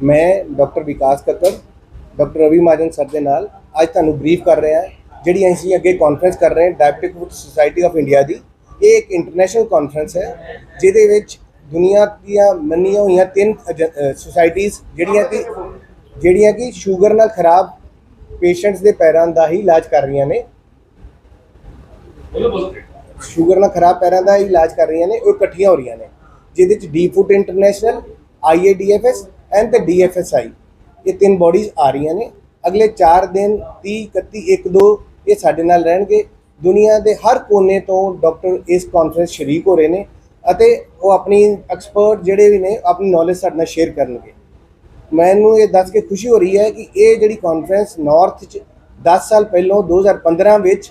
ਮੈਂ doctor Vikas Kakkar doctor Ravi Mahajan sir ਦੇ ਨਾਲ ਅੱਜ ਤੁਹਾਨੂੰ ਬਰੀਫ ਕਰ ਰਹੇ ਹਾਂ ਜਿਹੜੀ ਅਸੀਂ ਅੱਗੇ ਕਾਨਫਰੰਸ ਕਰ ਰਹੇ ਹਾਂ diabetic foot society of India ਦੀ। ਇਹ ਇੱਕ ਇੰਟਰਨੈਸ਼ਨਲ ਕਾਨਫਰੰਸ ਹੈ ਜਿਹਦੇ ਵਿੱਚ ਦੁਨੀਆ ਦੀਆਂ ਮੰਨੀਆਂ ਹੋਈਆਂ ਤਿੰਨ ਸੁਸਾਇਟੀਆਂ ਜਿਹੜੀਆਂ ਕਿ ਜਿਹੜੀਆਂ ਕਿ ਸ਼ੂਗਰ ਨਾਲ ਖਰਾਬ ਪੇਸ਼ੈਂਟਸ ਦੇ ਪੈਰਾਂ ਦਾ ਹੀ ਇਲਾਜ ਕਰ ਰਹੀਆਂ ਨੇ। ਸ਼ੂਗਰ ਨਾਲ ਖਰਾਬ ਪੈਰਾਂ ਦਾ ਹੀ ਇਲਾਜ ਕਰ ਰਹੀਆਂ ਨੇ ਉਹ ਇਕੱਠੀਆਂ ਹੋ ਰਹੀਆਂ ਨੇ। ਜਿਹਦੇ ਚ D foot international I A D F S and ਤੇ ਡੀਐਫਐਸਆਈ ਇਹ ਤਿੰਨ ਬੋਡੀਜ਼ ਆ ਰਹੀਆਂ ਨੇ। ਅਗਲੇ 4 ਦਿਨ 30 31 1 2 ਇਹ ਸਾਡੇ ਨਾਲ ਰਹਿਣਗੇ। ਦੁਨੀਆ ਦੇ ਹਰ ਕੋਨੇ ਤੋਂ ਡਾਕਟਰ ਇਸ ਕਾਨਫਰੰਸ ਸ਼ਰੀਕ ਹੋ ਰਹੇ ਨੇ ਅਤੇ ਉਹ ਆਪਣੀ ਐਕਸਪਰਟ ਜਿਹੜੇ ਵੀ ਨੇ, ਆਪਣੀ ਨੌਲੇਜ ਸਾਡੇ ਨਾਲ ਸ਼ੇਅਰ ਕਰਨਗੇ। ਮੈਨੂੰ ਇਹ ਦੱਸ ਕੇ ਖੁਸ਼ੀ ਹੋ ਰਹੀ ਹੈ ਕਿ ਇਹ ਜਿਹੜੀ ਕਾਨਫਰੰਸ ਨਾਰਥ ਚ 10 ਸਾਲ ਪਹਿਲਾਂ 2015 ਵਿੱਚ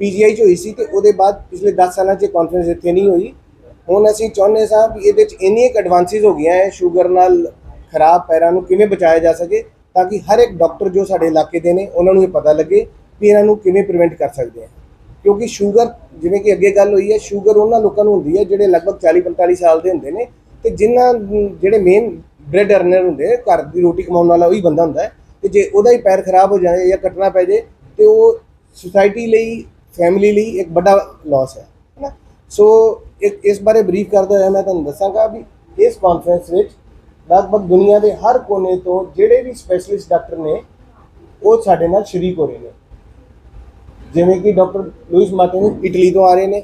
ਪੀਜੀਆਈ ਚ ਹੋਈ ਸੀ ਤੇ ਉਹਦੇ ਬਾਅਦ ਪਿਛਲੇ 10 ਸਾਲਾਂ ਚ ਕਾਨਫਰੰਸ ਇੱਥੇ ਨਹੀਂ ਹੋਈ। ਹੁਣ ਅਸੀਂ ਚਾਹੁੰਦੇ ਸਾਂ ਵੀ ਇਹਦੇ ਚ ਇੰਨੀਆਂ ਐਡਵਾਂਸਿਸ ਹੋ ਗਈਆਂ ਹੈ ਸ਼ੂਗਰ ਨਾਲ ਖਰਾਬ ਪੈਰਾਂ ਨੂੰ ਕਿਵੇਂ ਬਚਾਇਆ ਜਾ ਸਕੇ ਤਾਂ ਕਿ ਹਰ ਇੱਕ ਡਾਕਟਰ ਜੋ ਸਾਡੇ ਇਲਾਕੇ ਦੇ ਨੇ, ਉਹਨਾਂ ਨੂੰ ਇਹ ਪਤਾ ਲੱਗੇ ਵੀ ਇਹਨਾਂ ਨੂੰ ਕਿਵੇਂ ਪ੍ਰੀਵੈਂਟ ਕਰ ਸਕਦੇ ਆ। ਕਿਉਂਕਿ ਸ਼ੂਗਰ ਜਿਵੇਂ ਕਿ ਅੱਗੇ ਗੱਲ ਹੋਈ ਹੈ ਸ਼ੂਗਰ ਉਹਨਾਂ ਲੋਕਾਂ ਨੂੰ ਹੁੰਦੀ ਹੈ ਜਿਹੜੇ ਲਗਭਗ 40 45 ਸਾਲ ਦੇ ਹੁੰਦੇ ਨੇ ਤੇ ਜਿਨ੍ਹਾਂ ਜਿਹੜੇ ਮੇਨ ਬ੍ਰੈਡ ਅਰਨਰ ਹੁੰਦੇ ਘਰ ਦੀ ਰੋਟੀ ਕਮਾਉਣ ਵਾਲਾ ਉਹੀ ਬੰਦਾ ਹੁੰਦਾ ਹੈ। ਤੇ ਜੇ ਉਹਦਾ ਹੀ ਪੈਰ ਖਰਾਬ ਹੋ ਜਾਏ ਜਾਂ ਕੱਟਣਾ ਪੈ ਜੇ ਤੇ ਉਹ ਸੁਸਾਇਟੀ ਲਈ ਫੈਮਿਲੀ ਲਈ ਇੱਕ ਵੱਡਾ ਲਾਸ ਹੈ ਹੈਨਾ ਸੋ ਇੱਕ ਇਸ ਬਾਰੇ ਬਰੀਫ ਕਰਦਾ ਹੋਇਆ ਮੈਂ ਤੁਹਾਨੂੰ ਦੱਸਾਂਗਾ ਵੀ ਇਸ ਕਾਨਫਰੰਸ ਵਿੱਚ ਲਗਭਗ ਦੁਨੀਆ ਦੇ ਹਰ ਕੋਨੇ ਤੋਂ ਜਿਹੜੇ ਵੀ ਸਪੈਸ਼ਲਿਸਟ ਡਾਕਟਰ ਨੇ, ਉਹ ਸਾਡੇ ਨਾਲ ਸ਼ਰੀਕ ਹੋ ਰਹੇ ਨੇ। ਜਿਵੇਂ ਕਿ ਡਾਕਟਰ ਲੂਇਸ ਮਾਰਟਿਨ ਇਟਲੀ ਤੋਂ ਆ ਰਹੇ ਨੇ।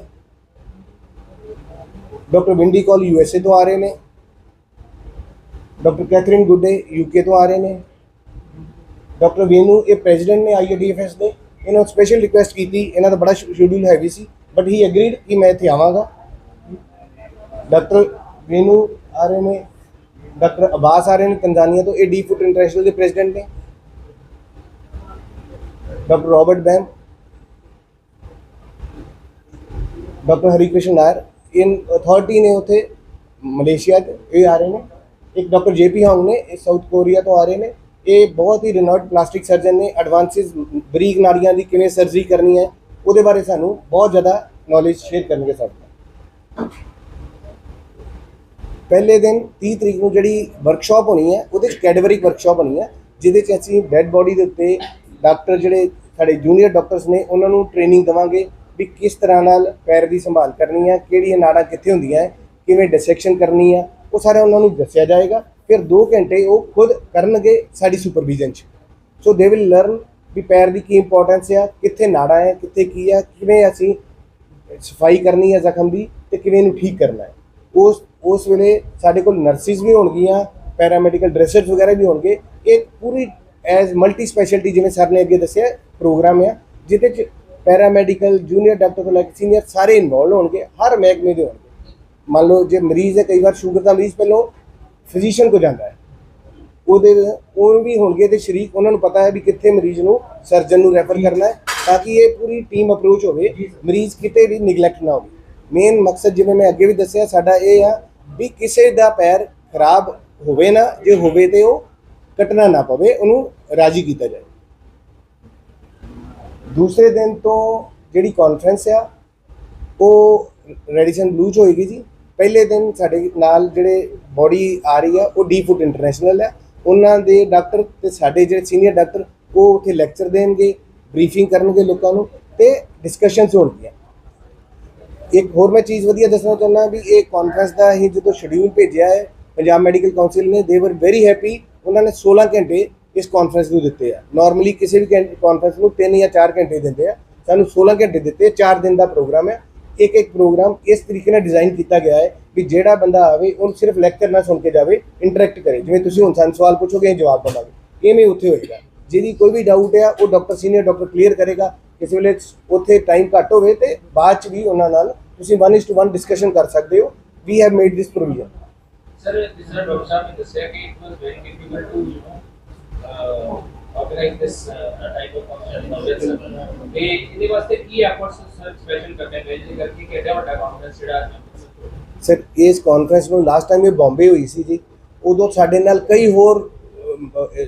ਡਾਕਟਰ ਵਿੰਡੀ ਕੌਲ ਯੂਐਸਏ ਤੋਂ ਆ ਰਹੇ ਨੇ। ਡਾਕਟਰ ਕੈਥਰੀਨ ਗੁੱਡੇ ਯੂਕੇ ਤੋਂ ਆ ਰਹੇ ਨੇ। ਡਾਕਟਰ ਵੇਨੂ, ਇਹ ਪ੍ਰੈਜ਼ੀਡੈਂਟ ਨੇ ਆਈਏਡੀਐਫਐਸ ਦੇ। ਇਹਨਾਂ ਨੂੰ ਸਪੈਸ਼ਲ ਰਿਕੁਐਸਟ ਕੀਤੀ। ਇਹਨਾਂ ਦਾ ਬੜਾ ਸ਼ਡਿਊਲ ਹੈਵੀ ਸੀ। ਬਟ ਹੀ ਐਗਰੀਡ ਕਿ ਮੈਂ ਇੱਥੇ ਆਵਾਂਗਾ। ਡਾਕਟਰ ਵੇਨੂ ਆ ਰਹੇ ਨੇ। ਡਾਕਟਰ ਅਬਾਸ ਆ ਰਹੇ ਨੇ ਤੰਜ਼ਾਨੀਆ ਤੋਂ ਇਹ ਡੀ ਫੁੱਟ ਇੰਟਰਨੈਸ਼ਨਲ ਦੇ ਪ੍ਰੈਜ਼ੀਡੈਂਟ ਨੇ। Doctor Robert Bam doctor Harikrishna Nair in authority ਨੇ ਉਥੇ ਮਲੇਸ਼ੀਆ 'ਚ, ਇਹ ਆ ਰਹੇ ਨੇ। ਇੱਕ ਡਾਕਟਰ ਜੇਪੀ ਹਾਂਗ ਨੇ, ਇਹ ਸਾਊਥ ਕੋਰੀਆ ਤੋਂ ਆ ਰਹੇ ਨੇ। ਇਹ ਬਹੁਤ ਹੀ ਰਿਨਾਊਡ ਪਲਾਸਟਿਕ ਸਰਜਨ ਨੇ ਐਡਵਾਂਸਿਸ ਬਰੀਕ ਨਾੜੀਆਂ ਦੀ ਕਿਵੇਂ ਸਰਜਰੀ ਕਰਨੀ ਹੈ, ਉਹਦੇ ਬਾਰੇ ਸਾਨੂੰ ਬਹੁਤ ਜ਼ਿਆਦਾ ਨੌਲੇਜ ਸ਼ੇਅਰ ਕਰਨਗੇ ਸਾਡੇ ਨਾਲ। ਪਹਿਲੇ ਦਿਨ 30 ਤਰੀਕ ਨੂੰ ਜਿਹੜੀ ਵਰਕਸ਼ਾਪ ਹੋਣੀ ਹੈ, ਉਹਦੇ ਚ ਕੈਡਵਰਿਕ ਵਰਕਸ਼ਾਪ ਹੋਣੀ ਹੈ, ਜਿਹਦੇ ਚ ਅਸੀਂ ਡੈੱਡ ਬੋਡੀ ਦੇ ਉੱਤੇ ਡਾਕਟਰ ਜਿਹੜੇ ਸਾਡੇ ਜੂਨੀਅਰ ਡਾਕਟਰਸ ਨੇ, ਉਹਨਾਂ ਨੂੰ ਟ੍ਰੇਨਿੰਗ ਦਵਾਂਗੇ ਵੀ ਕਿਸ ਤਰ੍ਹਾਂ ਨਾਲ ਪੈਰ ਦੀ ਸੰਭਾਲ ਕਰਨੀ ਹੈ, ਕਿਹੜੀਆਂ ਨਾੜਾਂ ਕਿੱਥੇ ਹੁੰਦੀਆਂ ਹੈ, ਕਿਵੇਂ ਡਿਸੈਕਸ਼ਨ ਕਰਨੀ ਹੈ, ਉਹ ਸਾਰਾ ਉਹਨਾਂ ਨੂੰ ਦੱਸਿਆ ਜਾਏਗਾ। ਫਿਰ 2 ਘੰਟੇ ਉਹ ਖੁਦ ਕਰਨਗੇ ਸਾਡੀ ਸੁਪਰਵਿਜ਼ਨ 'ਚ। ਸੋ ਦੇ ਵਿਲ ਲਰਨ ਵੀ ਪੈਰ ਦੀ ਕੀ ਇੰਪੋਰਟੈਂਸ ਹੈ ਕਿੱਥੇ ਨਾੜਾ ਹੈ, ਕਿੱਥੇ ਕੀ ਹੈ ਕਿਵੇਂ ਅਸੀਂ ਸਫ਼ਾਈ ਕਰਨੀ ਹੈ ਜ਼ਖਮ ਦੀ ਤੇ ਕਿਵੇਂ ਇਹਨੂੰ ਠੀਕ ਕਰਨਾ ਹੈ। ਉਸ ਉਸ ਵੇਲੇ ਸਾਡੇ ਕੋਲ ਨਰਸਿਸ ਵੀ ਹੋਣਗੀਆਂ ਪੈਰਾਮੈਡੀਕਲ ਡਰੈਸਰਸ ਵਗੈਰਾ ਵੀ ਹੋਣਗੇ। ਇਹ ਪੂਰੀ ਐਜ਼ ਮਲਟੀ ਸਪੈਸ਼ਲਟੀ ਜਿਵੇਂ ਸਰ ਨੇ ਅੱਗੇ ਦੱਸਿਆ ਪ੍ਰੋਗਰਾਮ ਹੈ ਜਿਹਦੇ ਚ ਪੈਰਾਮੈਡੀਕਲ ਜੂਨੀਅਰ ਡਾਕਟਰ ਤੋਂ ਲੈ ਕੇ ਸੀਨੀਅਰ ਸਾਰੇ ਇਨਵੋਲਵ ਹੋਣਗੇ, ਹਰ ਮਹਿਕਮੇ ਦੇ ਹੋਣਗੇ। ਮੰਨ ਲਓ ਜੇ ਮਰੀਜ਼ ਹੈ, ਕਈ ਵਾਰ ਸ਼ੂਗਰ ਦਾ ਮਰੀਜ਼ ਪਹਿਲਾਂ ਫਿਜ਼ੀਸ਼ੀਅਨ ਕੋ ਜਾਂਦਾ ਹੈ। ਉਹਦੇ, ਉਹ ਵੀ ਹੋਣਗੇ ਤੇ ਸ਼ਰੀਕ, ਉਹਨਾਂ ਨੂੰ ਪਤਾ ਹੈ ਵੀ ਕਿੱਥੇ ਮਰੀਜ਼ ਨੂੰ ਸਰਜਨ ਨੂੰ ਰੈਫਰ ਕਰਨਾ ਹੈ, ਤਾਂ ਕਿ ਇਹ ਪੂਰੀ ਟੀਮ ਅਪਰੋਚ ਹੋਵੇ, ਮਰੀਜ਼ ਕਿਤੇ ਵੀ ਨਿਗਲੈਕਟ ਨਾ ਹੋਵੇ। ਮੇਨ ਮਕਸਦ ਜਿਵੇਂ ਮੈਂ ਅੱਗੇ ਵੀ ਦੱਸਿਆ, ਸਾਡਾ ਇਹ ਆ ਵੀ ਕਿਸੇ ਦਾ ਪੈਰ ਖਰਾਬ ਹੋਵੇ ਨਾ, ਜੇ ਹੋਵੇ ਤੇ ਉਹ ਕੱਟਣਾ ਨਾ ਪਵੇ, ਉਹਨੂੰ ਰਾਜੀ ਕੀਤਾ ਜਾਏ। ਦੂਸਰੇ ਦਿਨ ਤੋਂ ਜਿਹੜੀ ਕਾਨਫਰੰਸ ਆ, ਉਹ ਰੈਡੀਸਨ ਬਲੂ ਚ ਹੋਏਗੀ ਜੀ। ਪਹਿਲੇ ਦਿਨ ਸਾਡੇ ਨਾਲ ਜਿਹੜੇ ਬੋਡੀ ਆ ਰਹੀ ਆ, ਉਹ ਡੀ ਫੁੱਟ ਇੰਟਰਨੈਸ਼ਨਲ ਹੈ ਉਹਨਾਂ ਦੇ ਡਾਕਟਰ ਤੇ ਸਾਡੇ ਜਿਹੜੇ ਸੀਨੀਅਰ ਡਾਕਟਰ ਉਹ ਉੱਥੇ ਲੈਕਚਰ ਦੇਣਗੇ ਬਰੀਫਿੰਗ ਕਰਨਗੇ ਲੋਕਾਂ ਨੂੰ ਤੇ ਡਿਸਕਸ਼ਨਸ ਹੋਣਗੀਆਂ। ਇੱਕ ਹੋਰ ਮੈਂ ਚੀਜ਼ ਵਧੀਆ ਦੱਸਣਾ ਚਾਹੁੰਦਾ ਵੀ ਇਹ ਕਾਨਫਰੰਸ ਦਾ ਅਸੀਂ ਜਦੋਂ ਸ਼ਡਿਊਲ ਭੇਜਿਆ ਹੈ, ਪੰਜਾਬ ਮੈਡੀਕਲ ਕਾਉਂਸਲ ਨੇ ਦੇ ਵਰ ਵੈਰੀ ਹੈਪੀ ਉਹਨਾਂ ਨੇ 16 ਘੰਟੇ ਇਸ ਕਾਨਫਰੰਸ ਨੂੰ ਦਿੱਤੇ ਆ। ਨਾਰਮਲੀ ਕਿਸੇ ਵੀ ਕਾਨਫਰੰਸ ਨੂੰ 3 ਜਾਂ 4 ਘੰਟੇ ਦਿੰਦੇ ਆ। ਸਾਨੂੰ 16 ਘੰਟੇ ਦਿੱਤੇ 4 ਦਿਨ ਦਾ ਪ੍ਰੋਗਰਾਮ ਹੈ ਇੱਕ ਇੱਕ ਪ੍ਰੋਗਰਾਮ ਇਸ ਤਰੀਕੇ ਨਾਲ ਡਿਜ਼ਾਈਨ ਕੀਤਾ ਗਿਆ ਹੈ ਵੀ ਜਿਹੜਾ ਬੰਦਾ ਆਵੇ, ਉਹਨੂੰ ਸਿਰਫ ਲੈਕਚਰ ਨਾ ਸੁਣ ਕੇ ਜਾਵੇ ਇੰਟਰੈਕਟ ਕਰੇ। ਜਿਵੇਂ ਤੁਸੀਂ ਹੁਣ ਸਾਨੂੰ ਸਵਾਲ ਪੁੱਛੋਗੇ, ਅਸੀਂ ਜਵਾਬ ਦੇਵਾਂਗੇ। ਇਵੇਂ ਉੱਥੇ ਹੋਏਗਾ। ਜਿਹਦੀ ਕੋਈ ਵੀ ਡਾਊਟ ਹੈ ਉਹ ਡਾਕਟਰ ਸੀਨੀਅਰ ਡਾਕਟਰ ਕਲੀਅਰ ਕਰੇਗਾ। ਕਿਸੇ ਵੇਲੇ ਉੱਥੇ ਟਾਈਮ ਘੱਟ ਹੋਵੇ ਤੇ ਬਾਅਦ ਚ ਵੀ ਉਹਨਾਂ ਨਾਲ ਤੁਸੀਂ 1:1 ਡਿਸਕਸ਼ਨ ਕਰ ਸਕਦੇ ਹੋ। We have made this provision this is Dr. Saab ਨੇ ਦੱਸਿਆ ਕਿ to, you know, uh, organize this uh, type of function nowadays, sir. ਤੇ ਇਹਦੇ ਵਾਸਤੇ ਕੀ efforts ਸਰ ਸਪੈਸ਼ਲ ਕਰਨੇ ਪਏ ਜਿਹਦੇ ਕਰਕੇ ਕਿ ਐਡਾ ਵੱਡਾ ਕਾਨਫਰੰਸ ਜਿਹੜਾ ਸਰ ਇਸ ਕਾਨਫਰੰਸ ਨੂੰ ਲਾਸਟ ਟਾਈਮ ਇਹ ਬੰਬੇ ਹੋਈ ਸੀ ਜੀ। ਉਦੋਂ ਸਾਡੇ ਨਾਲ ਕਈ ਹੋਰ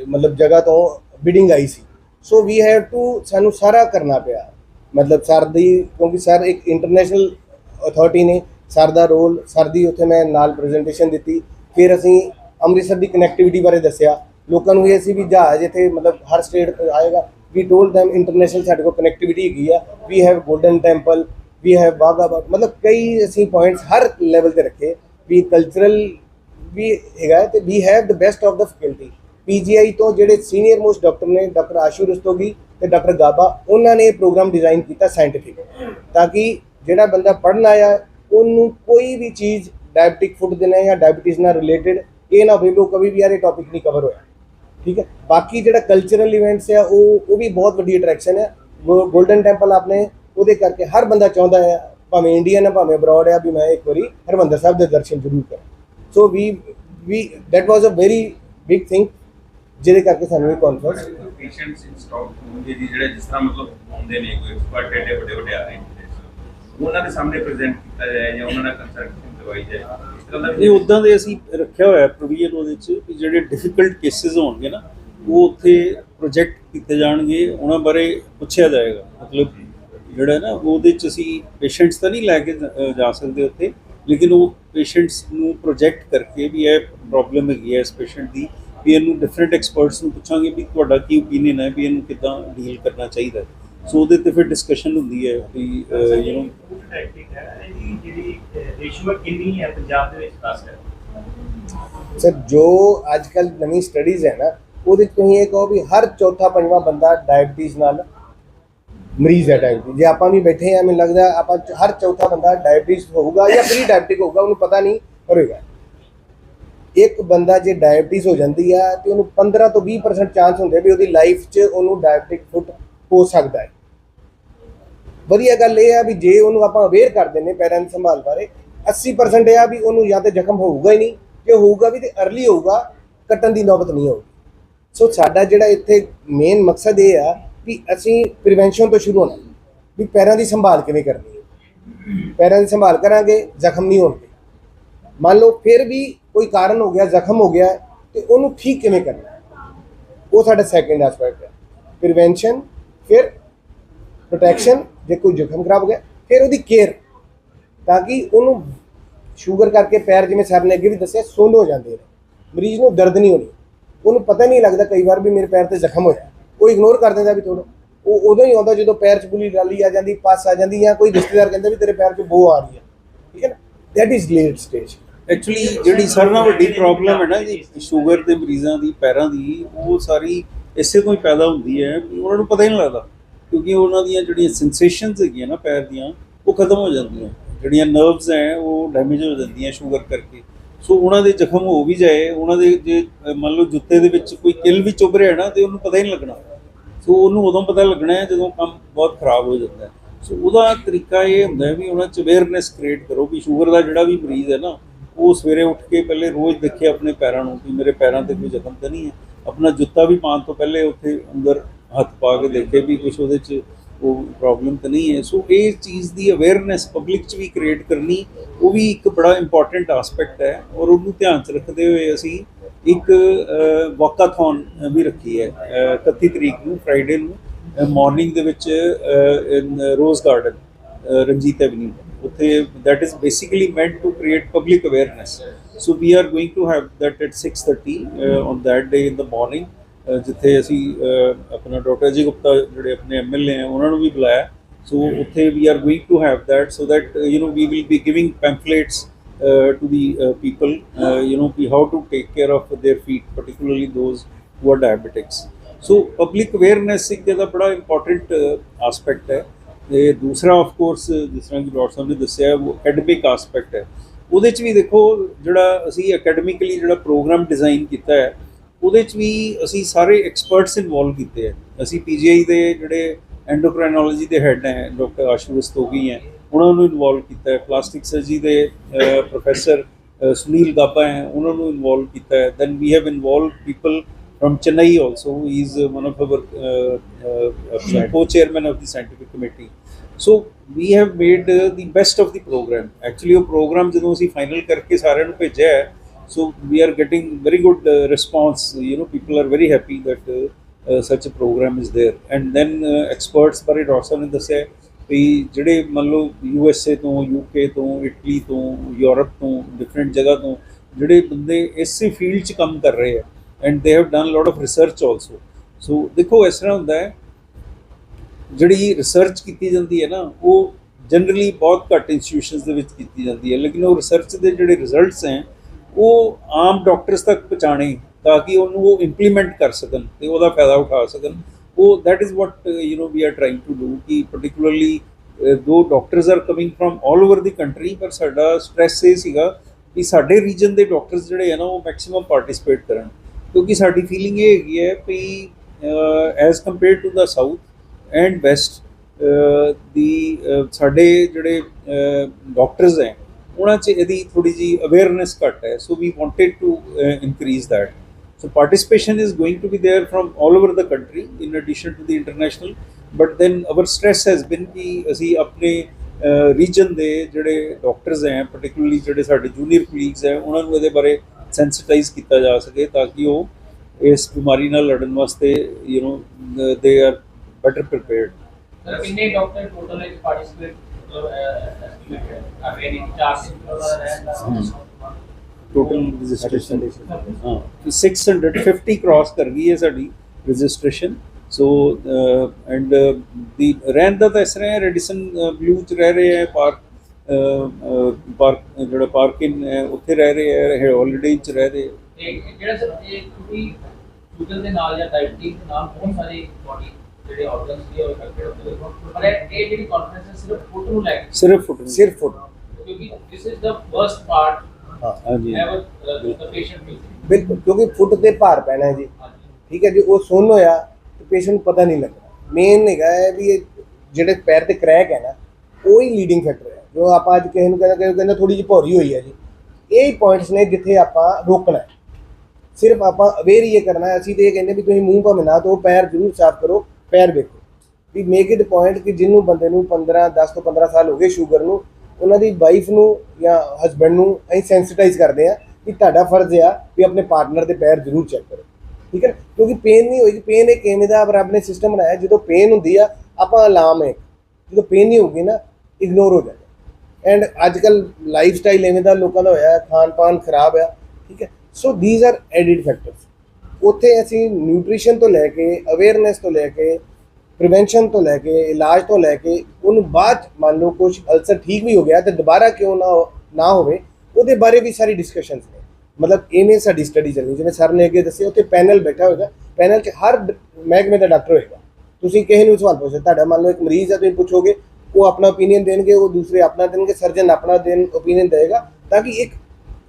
ਮਤਲਬ ਜਗ੍ਹਾ ਤੋਂ ਬਿਡਿੰਗ ਆਈ ਸੀ। ਸੋ ਵੀ ਹੈਵ ਟੂ ਸਾਨੂੰ ਸਾਰਾ ਕਰਨਾ ਪਿਆ। ਮਤਲਬ ਸਰ ਦੀ ਕਿਉਂਕਿ ਸਰ ਇੱਕ ਇੰਟਰਨੈਸ਼ਨਲ ਅਥਾਰਟੀ ਨੇ ਸਰ ਦਾ ਰੋਲ ਸਰ ਦੀ ਉੱਥੇ ਮੈਂ ਨਾਲ ਪ੍ਰੈਜੈਂਟੇਸ਼ਨ ਦਿੱਤੀ। ਫਿਰ ਅਸੀਂ ਅੰਮ੍ਰਿਤਸਰ ਦੀ ਕਨੈਕਟੀਵਿਟੀ ਬਾਰੇ ਦੱਸਿਆ। ਲੋਕਾਂ ਨੂੰ ਇਹ ਸੀ ਵੀ ਜਹਾਜ਼ ਇੱਥੇ ਮਤਲਬ ਹਰ ਸਟੇਟ ਆਏਗਾ। ਵੀ ਟੋਲਡ them ਇੰਟਰਨੈਸ਼ਨਲ ਸਾਡੇ ਕੋਲ ਕਨੈਕਟੀਵਿਟੀ ਹੈਗੀ ਆ। We have golden temple we have Wagah ਬਾਗ ਮਤਲਬ ਕਈ ਅਸੀਂ ਪੁਆਇੰਟਸ ਹਰ ਲੈਵਲ ਤੇ ਰੱਖੇ। ਵੀ ਕਲਚਰਲ ਵੀ ਹੈਗਾ ਹੈ ਤੇ we have the best of the faculty PGI ਤੋਂ ਜਿਹੜੇ ਸੀਨੀਅਰ ਮੋਸਟ ਡਾਕਟਰ ਨੇ ਡਾਕਟਰ ਆਸ਼ੂ ਰਸਤੋਗੀ ਤੇ ਡਾਕਟਰ ਗਾਬਾ ਉਹਨਾਂ ਨੇ ਇਹ ਪ੍ਰੋਗਰਾਮ ਡਿਜ਼ਾਈਨ ਕੀਤਾ ਸਾਇੰਟਿਫਿਕ ਤਾਂ ਕਿ ਜਿਹੜਾ ਬੰਦਾ ਪੜ੍ਹਨ ਆਇਆ, ਉਹਨੂੰ ਕੋਈ ਵੀ ਚੀਜ਼ ਡਾਇਬਟਿਕ ਫੂਡ ਦੇ ਨਾਲ ਜਾਂ ਡਾਇਬਟੀਜ਼ ਨਾਲ ਰਿਲੇਟਡ ਇਹ ਨਾ ਹੋਵੇ ਵੀ ਉਹ ਕभी ਵੀ ਯਾਰ ਇਹ ਟੌਪਿਕ ਨਹੀਂ ਕਵਰ ਹੋਇਆ। ਠੀਕ ਹੈ? ਬਾਕੀ ਜਿਹੜਾ ਕਲਚਰਲ ਇਵੈਂਟਸ ਆ, ਉਹ ਉਹ ਵੀ ਬਹੁਤ ਵੱਡੀ ਅਟਰੈਕਸ਼ਨ ਹੈ ਗੋਲਡਨ ਟੈਂਪਲ ਆਪਣੇ, ਉਹਦੇ ਕਰਕੇ ਹਰ ਬੰਦਾ ਚਾਹੁੰਦਾ ਹੈ ਭਾਵੇਂ ਇੰਡੀਅਨ ਹੈ ਭਾਵੇਂ ਅਬਰੋਡ ਹੈ ਵੀ ਮੈਂ ਇੱਕ ਵਾਰੀ ਹਰਮੰਦਰ ਸਾਹਿਬ ਦੇ ਦਰਸ਼ਨ ਜ਼ਰੂਰ ਕਰਾਂ। So we we that was a very big thing ਜਿਹਦੇ ਕਰਕੇ ਸਾਨੂੰ ਇਹ ਕਾਨਫਰੰਸ ਪੇਸ਼ੈਂਟਸ ਇਨ ਸਟਾਕ ਹੋਣਗੇ ਜਿਹੜੇ ਜਿਸ ਤਰ੍ਹਾਂ ਮਤਲਬ ਆਉਂਦੇ ਨੇ, ਕੋਈ ਐਕਸਪਰਟ ਐਡੇ ਵੱਡੇ ਵੱਡੇ ਆ ਰਹੇ ਨੇ। ਉਹਨਾਂ ਦੇ ਸਾਹਮਣੇ ਪ੍ਰੈਜ਼ੈਂਟ ਕੀਤਾ ਜਾਏ ਜਾਂ ਉਹਨਾਂ ਨਾਲ ਕੰਸਲਟੇਸ਼ਨ ਦਵਾਈ ਜਾਏ। ਇਸ ਤਰ੍ਹਾਂ ਦਾ ਇਹ ਉਦਾਂ ਦੇ ਅਸੀਂ ਰੱਖਿਆ ਹੋਇਆ ਪ੍ਰੋਵੀਜ਼ਨ ਉਹਦੇ ਚ ਕਿ ਜਿਹੜੇ ਡਿਫਿਕਲਟ ਕੇਸਿਸ ਹੋਣਗੇ ਨਾ, ਉਹ ਉੱਥੇ ਪ੍ਰੋਜੈਕਟ ਕੀਤੇ ਜਾਣਗੇ, ਉਹਨਾਂ ਬਾਰੇ ਪੁੱਛਿਆ ਜਾਏਗਾ। ਮਤਲਬ ਜਿਹੜਾ ਨਾ, ਉਹਦੇ ਚ ਅਸੀਂ ਪੇਸ਼ੈਂਟਸ ਤਾਂ ਨਹੀਂ ਲੈ ਕੇ ਜਾ- ਸਕਦੇ ਉੱਥੇ, ਲੇਕਿਨ ਉਹ ਪੇਸ਼ੈਂਟਸ ਨੂੰ ਪ੍ਰੋਜੈਕਟ ਕਰਕੇ ਵੀ ਇਹ ਪ੍ਰੋਬਲਮ ਹੈਗੀ ਹੈ ਇਸ ਪੇਸ਼ੈਂਟ ਦੀ, ਵੀ ਇਹਨੂੰ ਡਿਫਰੈਂਟ ਐਕਸਪਰਟਸ ਨੂੰ ਪੁੱਛਾਂਗੇ ਵੀ ਤੁਹਾਡਾ ਕੀ ਓਪੀਨੀਅਨ ਹੈ, ਵੀ ਇਹਨੂੰ ਕਿੱਦਾਂ ਡੀਲ ਕਰਨਾ ਚਾਹੀਦਾ ਹੈ। ਸੋ ਉਹਦੇ ਤੇ ਫਿਰ ਡਿਸਕਸ਼ਨ ਹੁੰਦੀ ਹੈ ਵੀ ਯੂ نو ਟੈਕਟਿਕ ਹੈ ਇਹਦੀ ਜਿਹੜੀ ਰੇਸ਼ੀਓ ਕਿੰਨੀ ਹੈ ਪੰਜਾਬ ਦੇ ਵਿੱਚ ਖਾਸ ਕਰਕੇ? ਸਰ ਜੋ ਅੱਜ ਕੱਲ ਨਵੀਂ ਸਟੱਡੀਜ਼ ਹੈ ਨਾ ਉਹਦੇ 'ਚ ਤੁਸੀਂ ਇਹ ਕਹੋ ਵੀ ਹਰ ਚੌਥਾ ਪੰਜਵਾਂ ਬੰਦਾ ਡਾਇਬੀਟੀਜ਼ ਨਾਲ ਮਰੀਜ਼ ਹੈ ਡਾਇਬੀਟੀਜ਼ ਜੇ ਆਪਾਂ ਵੀ ਬੈਠੇ ਆ ਮੈਨੂੰ ਲੱਗਦਾ ਆਪਾਂ ਹਰ ਚੌਥਾ ਬੰਦਾ ਡਾਇਬੀਟੀਜ਼ ਹੋਊਗਾ ਜਾਂ ਪ੍ਰੀ ਡਾਇਬੀਟਿਕ ਹੋਊਗਾ ਉਹਨੂੰ ਪਤਾ ਨਹੀਂ ਹੋਏਗਾ। ਇੱਕ ਬੰਦਾ ਜੇ ਡਾਇਬੀਟੀਜ਼ ਹੋ ਜਾਂਦੀ ਆ ਤੇ ਉਹਨੂੰ 15 ਤੋਂ 20% ਚਾਂਸ ਹੁੰਦੇ ਵੀ ਉਹਦੀ ਲਾਈਫ 'ਚ ਉਹਨੂੰ ਡਾਇਬੀਟਿਕ ਫੁੱਟ ਹੋ ਸਕਦਾ ਹੈ। ਵਧੀਆ ਗੱਲ ਇਹ ਆ ਵੀ ਜੇ ਉਹਨੂੰ ਆਪਾਂ ਅਵੇਅਰ ਕਰ ਦਿੰਨੇ ਪੈਰਾਂ ਦੀ ਸੰਭਾਲ ਬਾਰੇ 80% ਇਹ ਆ ਵੀ ਉਹਨੂੰ ਜਾਂ ਤੇ ਜ਼ਖਮ ਹੋਊਗਾ ਹੀ ਨਹੀਂ, ਜੇ ਹੋਊਗਾ ਵੀ ਤੇ ਅਰਲੀ ਹੋਊਗਾ, ਕੱਟਣ ਦੀ ਨੌਬਤ ਨਹੀਂ ਹੋਊਗੀ ਸੋ ਸਾਡਾ ਜਿਹੜਾ ਇੱਥੇ ਮੇਨ ਮਕਸਦ ਇਹ ਆ ਵੀ ਅਸੀਂ ਪ੍ਰੀਵੈਂਸ਼ਨ ਤੋਂ ਸ਼ੁਰੂ ਹੋਣਾ, ਵੀ ਪੈਰਾਂ ਦੀ ਸੰਭਾਲ ਕਿਵੇਂ ਕਰਨੀ ਹੈ। ਪੈਰਾਂ ਦੀ ਸੰਭਾਲ ਕਰਾਂਗੇ, ਜ਼ਖਮ ਨਹੀਂ ਹੋਣਗੇ। ਮੰਨ ਲਓ ਫਿਰ ਵੀ ਕੋਈ ਕਾਰਨ ਹੋ ਗਿਆ, ਜ਼ਖਮ ਹੋ ਗਿਆ, ਤੇ ਉਹਨੂੰ ਠੀਕ ਕਿਵੇਂ ਕਰਨਾ ਉਹ ਸਾਡਾ ਸੈਕੰਡ ਐਸਪੈਕਟ ਹੈ। ਪ੍ਰੀਵੈਂਸ਼ਨ ਫਿਰ ਪ੍ਰੋਟੈਕਸ਼ਨ ਜੇ ਕੋਈ ਜ਼ਖਮ ਖਰਾਬ ਹੋ ਗਿਆ, ਫਿਰ ਉਹਦੀ ਕੇਅਰ, ਤਾਂ ਕਿ ਉਹਨੂੰ ਸ਼ੂਗਰ ਕਰਕੇ ਪੈਰ ਜਿਵੇਂ ਸਰ ਨੇ ਅੱਗੇ ਵੀ ਦੱਸਿਆ ਸੁੰਨ ਹੋ ਜਾਂਦੇ ਨੇ। ਮਰੀਜ਼ ਨੂੰ ਦਰਦ ਨਹੀਂ ਹੋਣੀ। ਉਹਨੂੰ ਪਤਾ ਨਹੀਂ ਲੱਗਦਾ ਕਈ ਵਾਰ ਵੀ ਮੇਰੇ ਪੈਰ ਤੇ ਜ਼ਖਮ ਹੋਇਆ। ਉਹ ਇਗਨੋਰ ਕਰ ਦਿੰਦਾ ਵੀ ਥੋੜਾ ਉਹ ਉਦੋਂ ਹੀ ਆਉਂਦਾ ਜਦੋਂ ਪੈਰ 'ਚ ਬੁਲੀ ਡਾਲੀ ਆ ਜਾਂਦੀ, ਪਸ ਆ ਜਾਂਦੀ ਜਾਂ ਕੋਈ ਰਿਸ਼ਤੇਦਾਰ ਕਹਿੰਦਾ ਵੀ ਤੇਰੇ ਪੈਰ 'ਚ ਬੋ ਆ ਰਹੀ ਹੈ। ਠੀਕ ਹੈ ਨਾ? That is late stage actually ਜਿਹੜੀ ਸਾਰਿਆਂ ਨਾਲ ਵੱਡੀ ਪ੍ਰੋਬਲਮ ਹੈ ਨਾ ਜੀ, ਸ਼ੂਗਰ ਦੇ ਮਰੀਜ਼ਾਂ ਦੀ, ਪੈਰਾਂ ਦੀ, ਉਹ ਸਾਰੀ ਇਸੇ ਤੋਂ ਹੀ ਪੈਦਾ ਹੁੰਦੀ ਹੈ। ਉਹਨਾਂ ਨੂੰ ਪਤਾ ਹੀ ਨਹੀਂ ਲੱਗਦਾ। ਕਿਉਂਕਿ ਉਹਨਾਂ ਦੀਆਂ ਜਿਹੜੀਆਂ ਸੈਂਸੇਸ਼ਨਸ ਹੈਗੀਆਂ ਨਾ ਪੈਰ ਦੀਆਂ, ਉਹ ਖਤਮ ਹੋ ਜਾਂਦੀਆਂ। ਜਿਹੜੀਆਂ ਨਰਵਸ ਹੈ ਉਹ ਡੈਮੇਜ ਹੋ ਜਾਂਦੀਆਂ ਸ਼ੂਗਰ ਕਰਕੇ। ਸੋ ਉਹਨਾਂ ਦੇ ਜ਼ਖਮ ਹੋ ਵੀ ਜਾਏ, ਉਹਨਾਂ ਦੇ ਜੇ ਮੰਨ ਲਓ ਜੁੱਤੇ ਦੇ ਵਿੱਚ ਕੋਈ ਕਿਲ ਵੀ ਚੁੱਭ ਰਿਹਾ ਨਾ, ਤੇ ਉਹਨੂੰ ਪਤਾ ਹੀ ਨਹੀਂ ਲੱਗਣਾ। ਸੋ ਉਹਨੂੰ ਉਦੋਂ ਪਤਾ ਲੱਗਣਾ ਹੈ ਜਦੋਂ ਕੰਮ ਬਹੁਤ ਖਰਾਬ ਹੋ ਜਾਂਦਾ ਹੈ। ਸੋ ਉਹਦਾ ਤਰੀਕਾ ਇਹ ਹੁੰਦਾ ਵੀ ਉਹਨਾਂ 'ਚ ਅਵੇਅਰਨੈਸ ਕ੍ਰੀਏਟ ਕਰੋ ਵੀ ਸ਼ੂਗਰ ਦਾ ਜਿਹੜਾ ਵੀ ਮਰੀਜ਼ ਹੈ ਨਾ, ਉਹ ਸਵੇਰੇ ਉੱਠ ਕੇ ਪਹਿਲੇ ਰੋਜ਼ ਦੇਖੇ ਆਪਣੇ ਪੈਰਾਂ ਨੂੰ ਕਿ ਮੇਰੇ ਪੈਰਾਂ ਤੇ ਕੋਈ ਜ਼ਖਮ ਤਾਂ ਨਹੀਂ ਹੈ। ਆਪਣਾ ਜੁੱਤਾ ਵੀ ਪਾਉਣ ਤੋਂ ਪਹਿਲੇ ਉੱਥੇ ਅੰਦਰ ਹੱਥ ਪਾ ਕੇ ਦੇਖੇ ਵੀ ਕੁਝ ਉਹਦੇ 'ਚ ਉਹ ਪ੍ਰੋਬਲਮ ਤਾਂ ਨਹੀਂ ਹੈ। ਸੋ ਇਹ ਚੀਜ਼ ਦੀ ਅਵੇਅਰਨੈਸ ਪਬਲਿਕ 'ਚ ਵੀ ਕ੍ਰੀਏਟ ਕਰਨੀ ਉਹ ਵੀ ਇੱਕ ਬੜਾ ਇੰਪੋਰਟੈਂਟ ਐਸਪੈਕਟ ਹੈ ਔਰ ਉਹਨੂੰ ਧਿਆਨ 'ਚ ਰੱਖਦੇ ਹੋਏ ਅਸੀਂ ਇੱਕ ਵਾਕਾਥੌਨ ਵੀ ਰੱਖੀ ਹੈ ਅ, 31 ਤਰੀਕ ਨੂੰ ਫਰਾਈਡੇ ਨੂੰ ਮਾਰਨਿੰਗ ਦੇ ਵਿੱਚ ਰੋਜ਼ ਗਾਰਡਨ ਰਣਜੀਤ ਐਵਨਿਊ ਉੱਥੇ that is basically meant to create public awareness so we are going to have that at 6:30 uh, on that day in the morning ਜਿੱਥੇ ਅਸੀਂ uh, ਆਪਣਾ ਡਾਕਟਰ ਜੀ ਗੁਪਤਾ ਜਿਹੜੇ ਆਪਣੇ ਐਮਐਲਏ ਆ ਉਹਨਾਂ ਨੂੰ ਵੀ ਬੁਲਾਇਆ ਸੋ ਉੱਥੇ have that so that uh, you know we will be giving pamphlets uh, to the uh, people uh, you know we how to take care of their feet particularly those who are diabetics so public awareness ਇੱਕ ਇਹਦਾ ਬੜਾ important aspect ਹੈ ਤੇ ਦੂਸਰਾ of course ਜਿਸ ਤਰ੍ਹਾਂ ਕਿ doctor ਸਾਹਿਬ ਨੇ ਦੱਸਿਆ ਉਹ ਐਕੈਡਮਿਕ ਐਸਪੈਕਟ ਹੈ ਉਹਦੇ ਚ ਵੀ ਦੇਖੋ ਜਿਹੜਾ ਅਸੀਂ ਅਕੈਡਮਿਕਲੀ ਜਿਹੜਾ ਪ੍ਰੋਗਰਾਮ ਡਿਜ਼ਾਈਨ ਕੀਤਾ ਹੈ ਉਹਦੇ ਚ ਵੀ ਅਸੀਂ ਸਾਰੇ ਐਕਸਪਰਟਸ ਇਨਵੋਲਵ ਕੀਤੇ ਹੈ ਅਸੀਂ ਪੀਜੀਆਈ ਦੇ ਜਿਹੜੇ ਐਂਡੋਕ੍ਰਾਈਨੋਲੋਜੀ ਦੇ ਹੈੱਡ ਹੈ ਡਾਕਟਰ ਆਸ਼ੂ ਰਸਤੋਗੀ ਹੈ ਉਹਨਾਂ ਨੂੰ ਇਨਵੋਲਵ ਕੀਤਾ ਹੈ ਪਲਾਸਟਿਕ ਸਰਜਰੀ ਦੇ ਪ੍ਰੋਫੈਸਰ ਸੁਨੀਲ ਗਾਬਾ ਹੈ ਉਹਨਾਂ ਨੂੰ ਇਨਵੋਲਵ ਕੀਤਾ ਹੈ then we have involve people from Chennai also. He is uh, one of our uh, uh, co-chairman of the scientific committee. So we have made uh, the best of the program. Actually, ਉਹ programme ਜਦੋਂ ਅਸੀਂ final ਕਰਕੇ ਸਾਰਿਆਂ ਨੂੰ ਭੇਜਿਆ ਹੈ, so we are getting very good uh, response. You know, people are very happy that uh, uh, such a program is there. And then uh, experts ਬਾਰੇ doctor ਸਾਹਿਬ ਨੇ ਦੱਸਿਆ ਵੀ ਜਿਹੜੇ ਮੰਨ ਲਓ ਯੂ ਐਸ ਏ ਤੋਂ ਯੂ ਕੇ ਤੋਂ Italy ਤੋਂ ਯੂਰਪ ਤੋਂ ਡਿਫਰੈਂਟ ਜਗ੍ਹਾ ਤੋਂ ਜਿਹੜੇ ਬੰਦੇ ਇਸੇ ਫੀਲਡ 'ਚ ਕੰਮ ਕਰ ਰਹੇ ਆ and they have done lot of research also so ਦੇਖੋ ਇਸ ਤਰ੍ਹਾਂ ਹੁੰਦਾ ਹੈ ਜਿਹੜੀ ਰਿਸਰਚ ਕੀਤੀ ਜਾਂਦੀ ਹੈ ਨਾ ਉਹ ਜਨਰਲੀ ਬਹੁਤ ਘੱਟ ਇੰਸਟੀਟਿਊਸ਼ਨਸ ਦੇ ਵਿੱਚ ਕੀਤੀ ਜਾਂਦੀ ਹੈ ਲੇਕਿਨ ਉਹ ਰਿਸਰਚ ਦੇ ਜਿਹੜੇ ਰਿਜ਼ਲਟਸ ਹੈ ਉਹ ਆਮ ਡਾਕਟਰਸ ਤੱਕ ਪਹੁੰਚਾਣੇ ਤਾਂ ਕਿ ਉਹਨੂੰ ਉਹ ਇੰਪਲੀਮੈਂਟ ਕਰ ਸਕਣ ਤੇ ਉਹਦਾ ਫਾਇਦਾ ਉਠਾ ਸਕਣ। ਉਹ, that is what you you we are are to do ਕਿ particularly though though are coming coming from over the country ਪਰ ਸਾਡਾ ਸਟ੍ਰੈਸ ਇਹ ਸੀਗਾ ਕਿ ਸਾਡੇ ਰੀਜਨ ਦੇ ਡਾਕਟਰਸ ਜਿਹੜੇ ਆ ਨਾ, ਉਹ ਮੈਕਸਿਮਮ ਪਾਰਟਿਸਿਪੇਟ ਕਰਨ। ਕਿਉਂਕਿ ਸਾਡੀ ਫੀਲਿੰਗ ਇਹ ਹੈਗੀ ਹੈ we as compare to the south and west ਦੀ ਸਾਡੇ ਜਿਹੜੇ ਡਾਕਟਰਸ ਹੈ ਉਹਨਾਂ 'ਚ ਇਹਦੀ ਥੋੜੀ ਜੀ ਅਵੇਅਰਨੈਸ ਘੱਟ ਹੈ so we wanted to increase that So participation is going to be there from all over the country in addition to the international. But then our stress has been ਕਿ ਅਸੀਂ ਆਪਣੇ ਰੀਜਨ ਦੇ ਜਿਹੜੇ doctors ਹੈ, particularly ਜਿਹੜੇ ਸਾਡੇ junior colleagues ਹੈ, ਉਹਨਾਂ ਨੂੰ ਇਹਦੇ ਬਾਰੇ ਸੈਂਸਿਟਾਈਜ਼ ਕੀਤਾ ਜਾ ਸਕੇ ਤਾਂ ਕਿ ਉਹ ਇਸ ਬਿਮਾਰੀ ਨਾਲ ਲੜਨ ਵਾਸਤੇ you know they are better prepared ਕਿੰਨੇ ਡਾਕਟਰ ਟੋਟਲ ਵਿੱਚ ਪਾਰਟਿਸਿਪੇਟ ਐਸਟੀਮੇਟ ਕਰ ਰਹੇ ਨੇ ਚਾਰ ਸਿੰਪਲ ਦਾ ਰਹਿੰਦਾ ਟੋਟਲ ਰਜਿਸਟ੍ਰੇਸ਼ਨ ਹਾਂ 650 ਕ੍ਰਾਸ ਕਰ ਗਈ ਹੈ ਸਾਡੀ ਰਜਿਸਟ੍ਰੇਸ਼ਨ ਸੋ ਐਂਡ ਦੀ ਰਹਿਣ ਦਾ ਤਾਂ ਇਸ ਤਰ੍ਹਾਂ ਹੈ ਰੈਡੀਸਨ ਬਲੂ ਚ ਰਹਿ ਰਹੇ ਹੈ ਪਾਰਕ ਪਾਰਕ ਜਿਹੜਾ ਪਾਰਕਿੰਗ ਹੈ ਉੱਥੇ ਰਹਿ ਰਹੇ ਹੈ ਹੌਲੀਡੇ ਚ ਰਹਿ ਰਹੇ ਜਿਹੜਾ ਸਰ ਇਹ ਕਿਉਂਕਿ ਸ਼ੂਗਰ ਦੇ ਨਾਲ ਜਾਂ ਦੇ ਨਾਲ ਬਹੁਤ ਸਾਰੇ ਬੋਡੀ ਜਿਹੜੇ ਆਰਗਨਸ ਦੀ ਉਹ ਇਫੈਕਟਡ ਹੁੰਦੇ ਨੇ ਪਰ ਇਹ ਇਹ ਜਿਹੜੀ ਕਾਨਫਰੰਸ ਹੈ ਸਿਰਫ ਫੁੱਟ ਨੂੰ ਲੈ ਕੇ ਸਿਰਫ ਫੁੱਟ ਸਿਰਫ ਫੁੱਟ ਕਿਉਂਕਿ this is the first part ਹਾਂ ਹਾਂਜੀ ਐਵਰ ਦ ਪੇਸ਼ੈਂਟ ਵਿਲ ਬਿਲਕੁਲ ਕਿਉਂਕਿ ਫੁੱਟ ਤੇ ਭਾਰ ਪੈਣਾ ਹੈ ਜੀ ਠੀਕ ਹੈ ਜੀ ਉਹ ਸੁੰਨ ਹੋਇਆ ਤੇ ਪੇਸ਼ੈਂਟ ਨੂੰ ਪਤਾ ਨਹੀਂ ਲੱਗਣਾ ਮੇਨ ਹੈਗਾ ਹੈ ਵੀ ਇਹ ਜਿਹੜੇ ਪੈਰ ਤੇ ਕ੍ਰੈਕ ਹੈ ਨਾ ਉਹ ਹੀ ਲੀਡਿੰਗ ਫੈਕਟਰ ਹੈ ਜੋ ਆਪਾਂ ਅੱਜ ਕਿਸੇ ਨੂੰ ਕਹਿੰਦਾ ਕਿਸੇ ਨੂੰ ਕਹਿੰਦਾ ਥੋੜੀ ਜਿਹੀ ਭੌਰੀ ਹੋਈ ਹੈ ਜੀ ਇਹ ਹੀ ਪੁਆਇੰਟਸ ਨੇ ਜਿੱਥੇ ਆਪਾਂ ਰੋਕਣਾ ਹੈ ਸਿਰਫ ਆਪਾਂ ਅਵੇਅਰ ਹੀ ਇਹ ਕਰਨਾ ਹੈ ਅਸੀਂ ਤੇ ਇਹ ਕਹਿੰਦੇ ਵੀ ਤੁਸੀਂ ਮੂੰਹ ਭਾਵੇਂ ਨਾ ਧੋ ਪੈਰ ਜ਼ਰੂਰ ਸਾਫ਼ ਕਰੋ ਪੈਰ ਵੇਖੋ। ਵੀ ਮੇਕ ਇਟ ਪੁਆਇੰਟ ਕਿ ਜਿਹਨੂੰ ਬੰਦੇ ਨੂੰ 15 10 ਤੋਂ 15 ਸਾਲ ਹੋ ਗਏ ਸ਼ੂਗਰ ਨੂੰ, ਉਹਨਾਂ ਦੀ ਵਾਈਫ ਨੂੰ ਜਾਂ ਹਸਬੰਡ ਨੂੰ ਅਸੀਂ ਸੈਂਸਿਟਾਈਜ਼ ਕਰਦੇ ਆ ਕਿ ਤੁਹਾਡਾ ਫਰਜ਼ ਆ ਵੀ ਆਪਣੇ ਪਾਰਟਨਰ ਦੇ ਪੈਰ ਜ਼ਰੂਰ ਚੈੱਕ ਕਰੋ। ਠੀਕ ਹੈ ਨਾ? ਕਿਉਂਕਿ ਪੇਨ ਨਹੀਂ ਹੋਏਗੀ। ਪੇਨ ਇੱਕ ਐਵੇਂ ਦਾ ਰੱਬ ਨੇ ਸਿਸਟਮ ਬਣਾਇਆ, ਜਦੋਂ ਪੇਨ ਹੁੰਦੀ ਆ, ਆਪਾਂ ਅਲਾਮ ਹੈ। ਜਦੋਂ ਪੇਨ ਨਹੀਂ ਹੋਊਗੀ ਨਾ ਇਗਨੋਰ ਹੋ ਜਾਂਦਾ ਐਂਡ ਅੱਜ ਕੱਲ ਲਾਈਫ ਸਟਾਈਲ ਐਵੇਂ ਦਾ ਲੋਕਾਂ ਦਾ ਹੋਇਆ ਖਾਣ ਪਾਨ ਖਰਾਬ ਆ। ਠੀਕ ਹੈ? So these are added factors ਉੱਥੇ ਅਸੀਂ ਨਿਊਟ੍ਰੀਸ਼ਨ ਤੋਂ ਲੈ ਕੇ ਅਵੇਅਰਨੈਸ ਤੋਂ ਲੈ ਕੇ ਪ੍ਰੀਵੈਂਸ਼ਨ ਤੋਂ ਲੈ ਕੇ, ਇਲਾਜ ਤੋਂ ਲੈ ਕੇ, ਉਹਨੂੰ ਬਾਅਦ 'ਚ ਮੰਨ ਲਓ ਕੁਝ ਅਲਸਰ ਠੀਕ ਵੀ ਹੋ ਗਿਆ ਤੇ ਦੁਬਾਰਾ ਕਿਉਂ ਨਾ ਹੋ- ਨਾ ਹੋਵੇ, ਉਹਦੇ ਬਾਰੇ ਵੀ ਸਾਰੀ ਡਿਸਕਸ਼ਨਸ ਨੇ। ਮਤਲਬ ਇਵੇਂ ਸਾਡੀ ਸਟੱਡੀ ਚੱਲਣੀ, ਜਿਵੇਂ ਸਰ ਨੇ ਅੱਗੇ ਦੱਸਿਆ, ਉੱਥੇ ਪੈਨਲ ਬੈਠਾ ਹੋਏਗਾ ਪੈਨਲ 'ਚ ਹਰ ਡ- ਮਹਿਕਮੇ ਦਾ ਡਾਕਟਰ ਹੋਏਗਾ। ਤੁਸੀਂ ਕਿਸੇ ਨੂੰ ਸਵਾਲ ਪੁੱਛੋ, ਤੁਹਾਡਾ ਮੰਨ ਲਓ ਇੱਕ ਮਰੀਜ਼ ਆ, ਤੁਸੀਂ ਪੁੱਛੋਗੇ, ਉਹ ਆਪਣਾ ਓਪੀਨੀਅਨ ਦੇਣਗੇ, ਉਹ ਦੂਸਰੇ ਆਪਣਾ ਦੇਣਗੇ ਸਰਜਨ ਆਪਣਾ ਦੇਣ ਓਪੀਨੀਅਨ ਦੇਗਾ ਤਾਂ ਕਿ ਇੱਕ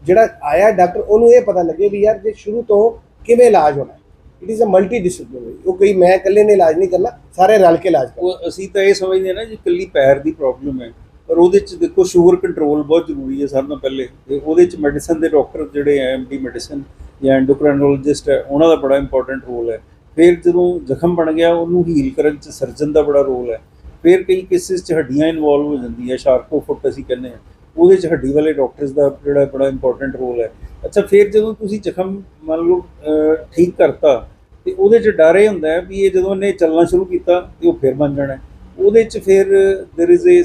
ਜਿਹੜਾ ਆਇਆ ਡਾਕਟਰ ਉਹਨੂੰ ਇਹ ਪਤਾ ਲੱਗੇ ਵੀ ਯਾਰ ਜੇ ਸ਼ੁਰੂ ਤੋਂ ਕਿਵੇਂ ਇਲਾਜ ਹੋਣਾ it is a multidisciplinary ਉਹ ਕੋਈ ਮੈਂ ਇਕੱਲੇ ਨੇ ਇਲਾਜ ਨਹੀਂ ਕਰਨਾ, ਸਾਰੇ ਰਲ ਕੇ ਇਲਾਜ ਕਰਨਾ। ਉਹ ਅਸੀਂ ਤਾਂ ਇਹ ਸਮਝਦੇ ਹਾਂ ਨਾ ਜੀ, ਇਕੱਲੀ ਪੈਰ ਦੀ ਪ੍ਰੋਬਲਮ ਹੈ। ਪਰ ਉਹਦੇ ਚ ਦੇਖੋ ਸ਼ੂਗਰ ਕੰਟਰੋਲ ਬਹੁਤ ਜ਼ਰੂਰੀ ਹੈ ਸਾਰਿਆਂ ਤੋਂ ਪਹਿਲੇ। ਤੇ ਉਹਦੇ ਚ ਮੈਡੀਸਨ ਦੇ ਡਾਕਟਰ ਜਿਹੜੇ ਐ ਐਮਡੀ ਮੈਡੀਸਨ ਜਾਂ ਐਂਡੋਕ੍ਰਾਈਨੋਲੋਜਿਸਟ ਹੈ, ਉਹਨਾਂ ਦਾ ਬੜਾ ਇੰਪੋਰਟੈਂਟ ਰੋਲ ਹੈ। ਫਿਰ ਜਦੋਂ ਜ਼ਖਮ ਬਣ ਗਿਆ, ਉਹਨੂੰ ਹੀਲ ਕਰਨ ਚ ਸਰਜਨ ਦਾ ਬੜਾ ਰੋਲ ਹੈ। ਫਿਰ ਕਈ ਕੇਸਿਸ ਚ ਹੱਡੀਆਂ ਇਨਵੋਲਵ ਹੋ ਜਾਂਦੀ ਹੈ ਸ਼ਾਰਕੋ ਫੁੱਟ ਅਸੀਂ ਕਹਿੰਦੇ ਹਾਂ। ਉਹਦੇ ਚ ਹੱਡੀ ਵਾਲੇ ਡਾਕਟਰਸ ਦਾ ਜਿਹੜਾ ਬੜਾ ਇੰਪੋਰਟੈਂਟ ਰੋਲ ਹੈ ਅੱਛਾ ਫਿਰ ਜਦੋਂ ਤੁਸੀਂ ਜ਼ਖਮ ਮੰਨ ਲਓ ਅਹ, ਠੀਕ ਕਰਤਾ ਤੇ ਉਹਦੇ ਚ ਡਰ ਇਹ ਹੁੰਦਾ ਹੈ ਵੀ ਇਹ ਜਦੋਂ ਇਹਨੇ ਚੱਲਣਾ ਸ਼ੁਰੂ ਕੀਤਾ ਤੇ ਉਹ ਫਿਰ ਬਣ ਜਾਣਾ ਹੈ। ਉਹਦੇ ਚ ਫਿਰ there is a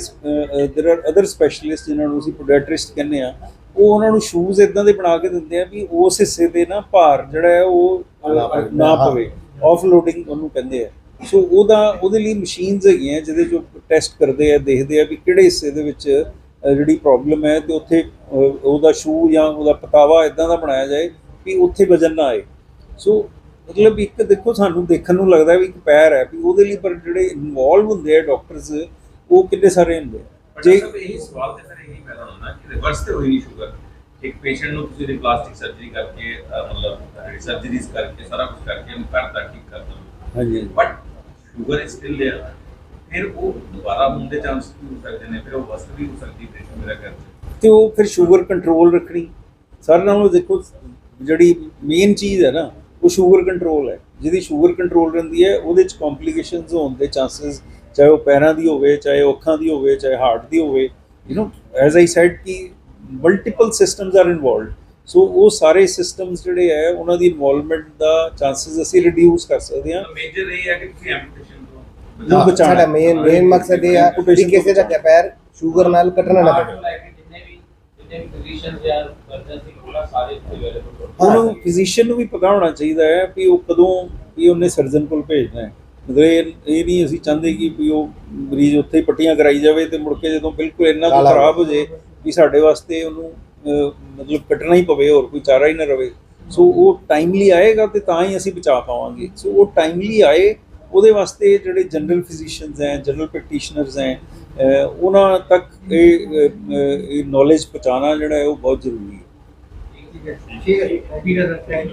there are other specialist ਜਿਨ੍ਹਾਂ ਨੂੰ ਅਸੀਂ ਪੋਡੀਆਟ੍ਰਿਸਟ ਕਹਿੰਦੇ ਆ ਉਹ ਉਹਨਾਂ ਨੂੰ ਸ਼ੂਜ਼ ਇਦਾਂ ਦੇ ਬਣਾ ਕੇ ਦਿੰਦੇ ਆ ਵੀ ਉਸ ਹਿੱਸੇ ਤੇ ਨਾ ਭਾਰ ਜਿਹੜਾ ਹੈ ਉਹ ਅਹ, ਨਾ ਪਵੇ। ਨਾ ਹਾਂ। ਪਵੇ ਆਫ ਲੋਡਿੰਗ ਉਹਨੂੰ ਕਹਿੰਦੇ ਆ ਸੋ ਉਹਦਾ ਉਹਦੇ ਲਈ ਮਸ਼ੀਨਸ ਹੈਗੀਆਂ ਜਿਹਦੇ ਜੋ ਟੈਸਟ ਕਰਦੇ ਆ ਦੇਖਦੇ ਆ ਵੀ ਕਿਹੜੇ ਹਿੱਸੇ ਦੇ ਵਿੱਚ ਅਹ, ਜਿਹੜੀ ਪ੍ਰੋਬਲਮ ਹੈ ਤੇ ਉੱਥੇ ਉਹਦਾ ਸ਼ੂ ਜਾਂ ਉਹਦਾ ਪਤਾਵਾ ਇਦਾਂ ਦਾ ਬਣਾਇਆ ਜਾਏ ਕਿ ਉੱਥੇ ਵਜਨ ਨਾ ਆਏ। ਸੋ ਮਤਲਬ ਇੱਕ ਦੇਖੋ ਸਾਨੂੰ ਦੇਖਣ ਨੂੰ ਲੱਗਦਾ ਵੀ ਇੱਕ ਪੈਰ ਹੈ ਵੀ ਉਹਦੇ ਲਈ ਪਰ ਜਿਹੜੇ ਇਨਵੋਲਵ ਹੁੰਦੇ ਆ ਡਾਕਟਰਸ ਉਹ ਕਿੰਨੇ ਸਾਰੇ ਹੁੰਦੇ ਜੇ ਇਹ ਸਵਾਲ ਤੇ ਫਿਰ ਇਹੀ ਪੈਦਾ ਹੁੰਦਾ ਕਿ ਰਿਵਰਸ ਤੇ ਹੋਈ ਨਹੀਂ ਸ਼ੂਗਰ ਇੱਕ ਪੇਸ਼ੈਂਟ ਨੂੰ ਤੁਸੀਂ ਪਲਾਸਟਿਕ ਸਰਜਰੀ ਕਰਕੇ ਮਤਲਬ ਸਰਜਰੀਜ਼ ਕਰਕੇ ਸਾਰਾ ਕੁਝ ਕਰਕੇ ਉਹਨੂੰ ਕਰਤਾ ਠੀਕ ਕਰ ਦੋ ਹਾਂਜੀ but sugar is still there ਫਿਰ ਉਹ ਦੁਬਾਰਾ ਹੋਣ ਦੇ ਚਾਂਸ ਵੀ ਹੋ ਸਕਦੇ ਨੇ ਫਿਰ ਉਹ ਵਸਤ ਵੀ ਹੋ ਸਕਦੀ ਹੈ ਮੇਰਾ ਚ। ਤੇ ਉਹ ਫਿਰ ਸ਼ੂਗਰ ਕੰਟਰੋਲ ਰੱਖਣੀ। ਸਾਰਿਆਂ ਨਾਲੋਂ ਦੇਖੋ ਜਿਹੜੀ ਮੇਨ ਚੀਜ਼ ਹੈ ਨਾ ਉਹ ਸ਼ੂਗਰ ਕੰਟਰੋਲ ਹੈ। ਜਿਹਦੀ ਸ਼ੂਗਰ ਕੰਟਰੋਲ ਰਹਿੰਦੀ ਹੈ ਉਹਦੇ ਚ ਕੰਪਲਿਕੇਸ਼ਨਸ ਹੋਣ ਦੇ ਚਾਂਸਸ ਚਾਹੇ ਉਹ ਪੈਰਾਂ ਦੀ ਹੋਵੇ ਚਾਹੇ ਉਹ ਅੱਖਾਂ ਦੀ ਹੋਵੇ ਚਾਹੇ ਹਾਰਟ ਦੀ ਹੋਵੇ you know as I said ਕਿ multiple systems are involved so ਉਹ ਸਾਰੇ ਸਿਸਟਮਸ ਜਿਹੜੇ ਹੈ ਉਹਨਾਂ ਦੀ ਇਨਵੋਲਵਮੈਂਟ ਦਾ ਚਾਂਸਸ ਅਸੀਂ ਰਿਡਿਊਸ ਕਰ ਸਕਦੇ ਹਾਂ। ਮੇਜਰ ਇਹ ਹੈ ਕਿ ਤੁਸੀਂ ਐਂਪੂਟੇਸ਼ਨ ਨੂੰ ਬਚਾਉਣਾ। ਸਾਡਾ ਮੇਨ ਮੇਨ ਮਕਸਦ ਇਹ ਆ ਕਿ ਕਿਸੇ ਦਾ ਪੈਰ ਸ਼ੂਗਰ ਨਾਲ ਕੱਟਣਾ ਨਾ ਪਵੇ। ਕੇ। ਉਹਨੂੰ ਫਿਜ਼ੀਸ਼ੀਅਨ ਨੂੰ। ਵੀ ਪਤਾ ਹੋਣਾ ਚਾਹੀਦਾ ਹੈ ਵੀ ਉਹ ਕਦੋਂ ਵੀ ਉਹਨੇ ਸਰਜਨ ਕੋਲ ਭੇਜਣਾ ਹੈ। ਮਤਲਬ ਇਹ ਇਹ ਨਹੀਂ ਅਸੀਂ ਚਾਹੁੰਦੇ ਕਿ ਵੀ ਉਹ ਮਰੀਜ਼ ਉੱਥੇ ਹੀ ਪੱਟੀਆਂ ਕਰਾਈ ਜਾਵੇ ਤੇ ਮੁੜ ਕੇ ਜਦੋਂ ਬਿਲਕੁਲ ਇੰਨਾ ਕੁ ਖਰਾਬ ਹੋ ਜੇ ਵੀ ਸਾਡੇ ਵਾਸਤੇ ਉਹਨੂੰ ਮਤਲਬ ਕੱਟਣਾ ਹੀ ਪਵੇ ਹੋਰ ਕੋਈ ਚਾਰਾ ਹੀ ਨਾ ਰਵੇ। ਸੋ ਉਹ ਟਾਈਮਲੀ ਆਏਗਾ ਤੇ ਤਾਂ ਹੀ ਅਸੀਂ ਬਚਾ ਪਾਵਾਂਗੇ। ਸੋ ਉਹ ਟਾਈਮਲੀ ਆਏ ਉਹਦੇ ਵਾਸਤੇ ਜਿਹੜੇ ਜਨਰਲ ਫਿਜ਼ੀਸ਼ੀਅਨਸ ਹੈ ਜਨਰਲ ਪ੍ਰੈਕਟੀਸ਼ਨਰਸ ਹੈ ਉਹਨਾਂ ਤੱਕ ਇਹ ਇਹ ਨੌਲੇਜ ਪਹੁੰਚਾਉਣਾ ਜਿਹੜਾ ਹੈ ਉਹ ਬਹੁਤ ਜ਼ਰੂਰੀ ਹੈ। ਠੀਕ ਹੈ ਠੀਕ ਹੈ